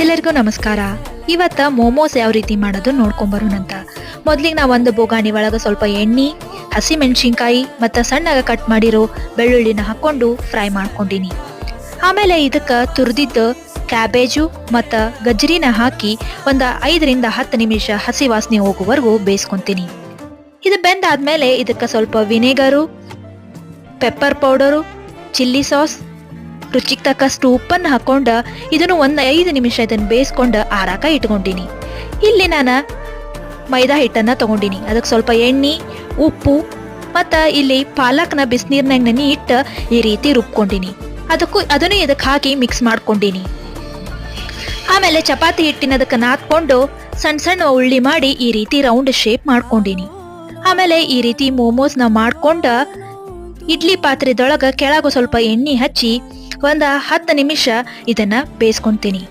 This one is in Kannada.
ಎಲ್ಲರಿಗೂ ನಮಸ್ಕಾರ. ಇವತ್ತ ಮೋಮೋಸ್ ಯಾವ ರೀತಿ ಮಾಡೋದು ನೋಡ್ಕೊಂಬರೋಣಂತ. ಮೊದ್ಲಿಗೆ ನಾವು ಒಂದು ಬೋಗಾಣಿ ಒಳಗೆ ಸ್ವಲ್ಪ ಎಣ್ಣೆ, ಹಸಿ ಮೆಣಸಿನ್ಕಾಯಿ ಮತ್ತು ಸಣ್ಣಗ ಕಟ್ ಮಾಡಿರೋ ಬೆಳ್ಳುಳ್ಳಿನ ಹಾಕೊಂಡು ಫ್ರೈ ಮಾಡ್ಕೊಂಡಿನಿ. ಆಮೇಲೆ ಇದಕ್ಕೆ ತುರಿದಿದ್ದ ಕ್ಯಾಬೇಜು ಮತ್ತು ಗಜ್ಜರಿನ ಹಾಕಿ ಒಂದು ಐದರಿಂದ ಹತ್ತು ನಿಮಿಷ ಹಸಿ ವಾಸನೆ ಹೋಗುವವರೆಗೂ ಬೇಯಿಸ್ಕೊತೀನಿ. ಇದು ಬೆಂದಾದ್ಮೇಲೆ ಇದಕ್ಕೆ ಸ್ವಲ್ಪ vinegar pepper powder chilli sauce ರುಚಿಗೆ ತಕ್ಕಷ್ಟು ಉಪ್ಪನ್ನು ಹಾಕ್ಕೊಂಡು ಇದನ್ನು ಒಂದು ಐದು ನಿಮಿಷ ಇದನ್ನು ಬೇಯಿಸ್ಕೊಂಡು ಆರಾಕ ಇಟ್ಕೊಂಡಿನಿ. ಇಲ್ಲಿ ನಾನು ಮೈದಾ ಹಿಟ್ಟನ್ನು ತೊಗೊಂಡಿನಿ. ಅದಕ್ಕೆ ಸ್ವಲ್ಪ ಎಣ್ಣೆ, ಉಪ್ಪು ಮತ್ತು ಇಲ್ಲಿ ಪಾಲಕ್ನ ಬಿಸಿನೀರ್ನಾಗ ನೆನೆ ಇಟ್ಟು ಈ ರೀತಿ ರುಬ್ಕೊಂಡಿನಿ. ಅದಕ್ಕೂ ಅದನ್ನು ಇದಕ್ಕೆ ಹಾಕಿ ಮಿಕ್ಸ್ ಮಾಡ್ಕೊಂಡಿನಿ. ಆಮೇಲೆ ಚಪಾತಿ ಹಿಟ್ಟಿನ ಅದಕ್ಕೆ ನಾದ್ಕೊಂಡು ಸಣ್ಣ ಸಣ್ಣ ಉಳ್ಳಿ ಮಾಡಿ ಈ ರೀತಿ ರೌಂಡ್ ಶೇಪ್ ಮಾಡ್ಕೊಂಡಿನಿ. ಆಮೇಲೆ ಈ ರೀತಿ ಮೋಮೋಸ್ನ ಮಾಡ್ಕೊಂಡು ಇಡ್ಲಿ ಪಾತ್ರೆದೊಳಗೆ ಕೆಳಗೆ ಸ್ವಲ್ಪ ಎಣ್ಣೆ ಹಚ್ಚಿ ಒಂದು ಹತ್ತು ನಿಮಿಷ ಇದನ್ನ ಬೇಯಿಸ್ಕೊಂತೀನಿ.